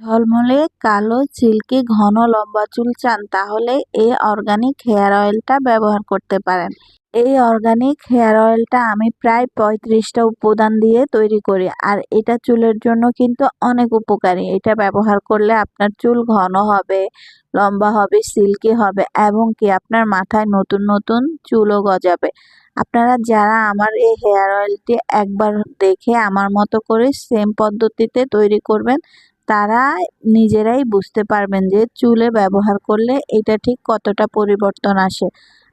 ঝলমলে কালো, সিল্কি, ঘন, লম্বা চুল চান, তাহলে এই অর্গানিক হেয়ার অয়েলটা ব্যবহার করতে পারেন। এই অর্গানিক হেয়ার অয়েলটা আমি প্রায় পঁয়ত্রিশটা উপাদান দিয়ে তৈরি করি, আর এটা চুলের জন্য কিন্তু অনেক উপকারী। এটা ব্যবহার করলে আপনার চুল ঘন হবে, লম্বা হবে, সিল্কি হবে, এবং কি আপনার মাথায় নতুন নতুন চুলও গজাবে। আপনারা যারা আমার এই হেয়ার অয়েলটি একবার দেখে আমার মতো করে সেম পদ্ধতিতে তৈরি করবেন তারা নিজেরাই বুঝতে পারবেন যে চুলে ব্যবহার করলে এটা ঠিক কতটা পরিবর্তন আসে।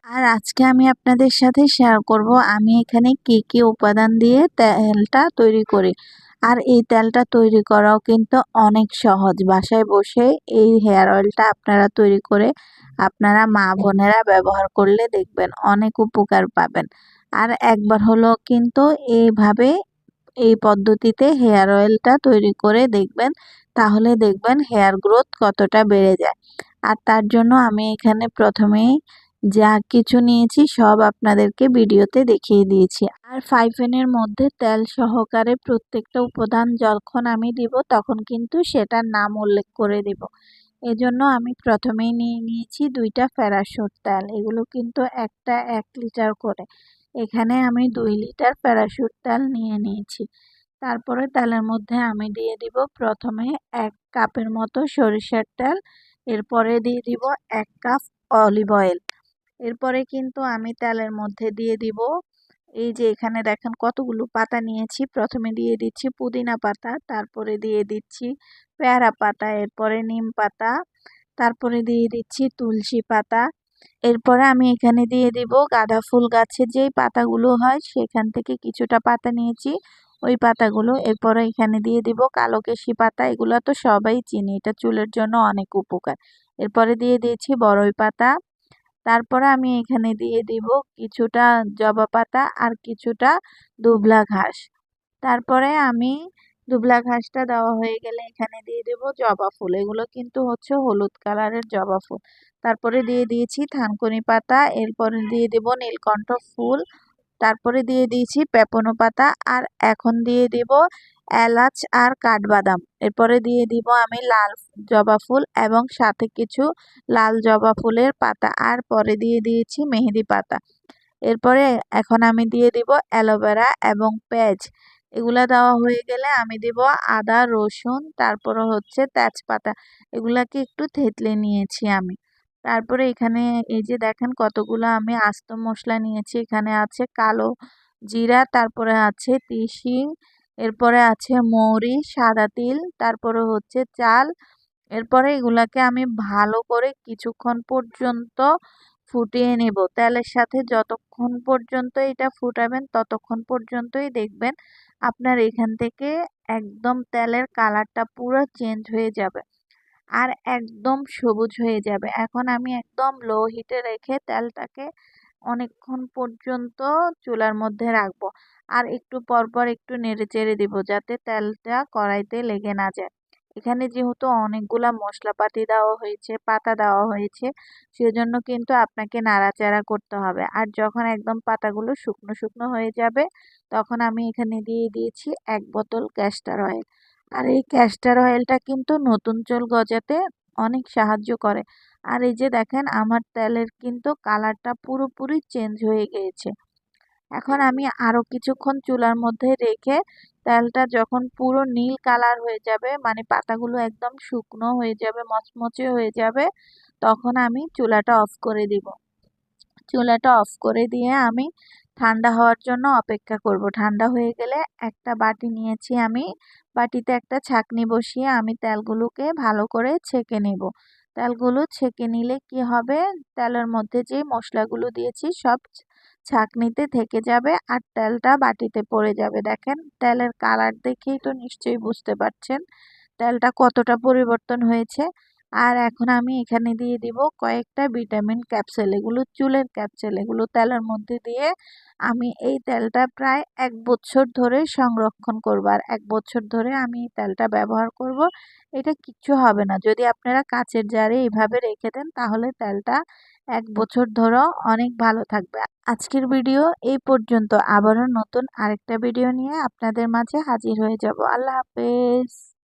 আর আজকে আমি আপনাদের সাথে শেয়ার করব, আমি এখানে কি কি উপাদান দিয়ে তেলটা তৈরি করি। আর এই তেলটা তৈরি করাও কিন্তু অনেক সহজ। বাসায় বসে এই হেয়ার অয়েলটা আপনারা তৈরি করে আপনারা মা বোনেরা ব্যবহার করলে দেখবেন অনেক উপকার পাবেন। আর একবার হলো কিন্তু এইভাবে এই পদ্ধতিতে হেয়ার অয়েলটা তৈরি করে দেখবেন তাহলে দেখবেন হেয়ার গ্রোথ কতটা বেড়ে যায়। আর তার জন্য আমি এখানে প্রথমেই যা কিছু নিয়েছি সব আপনাদেরকে ভিডিওতে দেখিয়ে দিয়েছি। আর ফাইভেনের মধ্যে তেল সহকারে প্রত্যেকটা উপাদান যখন আমি দিব তখন কিন্তু সেটার নাম উল্লেখ করে দিব। এজন্য আমি প্রথমেই নিয়ে নিয়েছি দুইটা প্যারাশুট তেল। এগুলো কিন্তু একটা এক লিটার করে। এখানে আমি দুই লিটার প্যারাশুট তেল নিয়ে নিয়েছি। তারপরে তেলের মধ্যে আমি দিয়ে দিব প্রথমে এক কাপের মতো সরিষার তেল, এরপরে দিয়ে দিব এক কাপ অলিভ অয়েল। এরপরে কিন্তু আমি তেলের মধ্যে দিয়ে দিব এই যে এখানে দেখেন কতগুলো পাতা নিয়েছি। প্রথমে দিয়ে দিচ্ছি পুদিনা পাতা, তারপরে দিয়ে দিচ্ছি পেয়ারা পাতা, এরপরে নিম পাতা, তারপরে দিয়ে দিচ্ছি তুলসী পাতা। এরপরে আমি এখানে দিয়ে দিব গাঁদা ফুল গাছের যেই পাতাগুলো হয় সেখান থেকে কিছুটা পাতা নিয়েছি। ওই পাতাগুলো। এরপরে এখানে দিয়ে দিব কালো কেশি পাতা। এগুলো তো সবাই চিনি। এটা চুলের জন্য অনেক উপকার। এরপরে দিয়ে দিয়েছি বড়ই পাতা। তারপরে আমি এখানে দিয়ে দিব কিছুটা জবা পাতা আর কিছুটা দুবলা ঘাস। তারপরে আমি দুবলা ঘাসটা দেওয়া হয়ে গেলে এখানে দিয়ে দেব জবা ফুল। এগুলো কিন্তু হচ্ছে হলুদ কালারের জবা ফুল। তারপরে দিয়ে দিয়েছি থানকুনি পাতা। এরপরে দিয়ে দেব নীলকণ্ঠ ফুল। তারপরে দিয়ে দিয়েছি পেপনো পাতা আর এখন দিয়ে দেব এলাচ আর কাঠবাদাম। এরপরে দিয়ে দিব আমি লাল জবা ফুল এবং সাথে কিছু লাল জবা ফুলের পাতা আর পরে দিয়ে দিয়েছি মেহেদি পাতা। এরপরে এখন আমি দিয়ে দিব অ্যালোভেরা এবং পেঁয়াজ। এগুলা দেওয়া হয়ে গেলে আমি দিব আদা, রসুন, তারপরে হচ্ছে তেজপাতা। এগুলাকে একটু থেতলে নিয়েছি আমি। তারপরে এখানে এই যে দেখেন কতগুলো আমি আস্ত মশলা নিয়েছি। এখানে আছে কালো জিরা, তারপরে আছে তিসি, এরপরে আছে মৌরি, সাদা তিল, তারপরে হচ্ছে চাল। এরপরে এগুলাকে আমি ভালো করে কিছুক্ষণ পর্যন্ত ফুটিয়ে নেব। তেলের সাথে যতক্ষণ পর্যন্ত এটা ফুটাবেন ততক্ষণ পর্যন্তই দেখবেন আপনার এখান থেকে একদম তেলের কালারটা পুরো চেঞ্জ হয়ে যাবে। আর একদম সবুজ হয়ে যাবে। এখন আমি একদম লো হিটে রেখে তেলটাকে অনেকক্ষণ পর্যন্ত চুলার মধ্যে রাখব। আর একটু পরপর একটু নেড়ে চেড়ে দিব যাতে তেলটা কড়াইতে লেগে না যায়। এখানে যেহেতু অনেকগুলা মশলাপাতি দেওয়া হয়েছে, পাতা দেওয়া হয়েছে, সেজন্য কিন্তু আপনাকে নাড়াচাড়া করতে হবে। আর যখন একদম পাতাগুলো শুকনো শুকনো হয়ে যাবে, তখন আমি এখানে দিয়ে দিয়েছি এক বোতল ক্যাস্টার অয়েল আর এই ক্যাস্টার অয়েলটা কিন্তু নতুন চুল গজাতে অনেক সাহায্য করে। আর এই যে দেখেন, আমার তেলের কিন্তু কালারটা পুরোপুরি চেঞ্জ হয়ে গিয়েছে। এখন আমি আরও কিছুক্ষণ চুলার মধ্যে রেখে তেলটা যখন পুরো নীল কালার হয়ে যাবে মানে পাতাগুলো একদম শুকনো হয়ে যাবে, মচমচে হয়ে যাবে, তখন আমি চুলাটা অফ করে দিব। চুলাটা অফ করে দিয়ে আমি ঠান্ডা হওয়ার জন্য অপেক্ষা করব। ঠান্ডা হয়ে গেলে একটা বাটি নিয়েছি আমি। বাটিতে একটা ছাকনি বসিয়ে আমি তেলগুলোকে ভালো করে ছেঁকে নেব। তেলগুলো ছেঁকে নিলে কি হবে? তেলের মধ্যে যে মশলাগুলো দিয়েছি সব ছাঁকনিতে থেকে যাবে আর তেলটা বাটিতে পড়ে যাবে। দেখেন, তেলের কালার দেখেই তো নিশ্চয়ই বুঝতে পারছেন। তেলটা কতটা পরিবর্তন হয়েছে। আর এখন আমি এখানে দিয়ে দিব কয়েকটা ভিটামিন ক্যাপসুল। এগুলো চুলের ক্যাপসুল। এগুলো তেলের মধ্যে দিয়ে আমি এই তেলটা প্রায় এক বছর ধরে সংরক্ষণ করব। আর এক বছর ধরে আমি এই তেলটা ব্যবহার করব। এটা কিচ্ছু হবে না। যদি আপনারা কাচের জারে এইভাবে রেখে দেন, তাহলে তেলটা এক বছর ধরেও অনেক ভালো থাকবে। আজকের ভিডিও এই পর্যন্ত। আবারও নতুন আরেকটা ভিডিও নিয়ে আপনাদের মাঝে হাজির হয়ে যাব। আল্লাহ হাফেজ।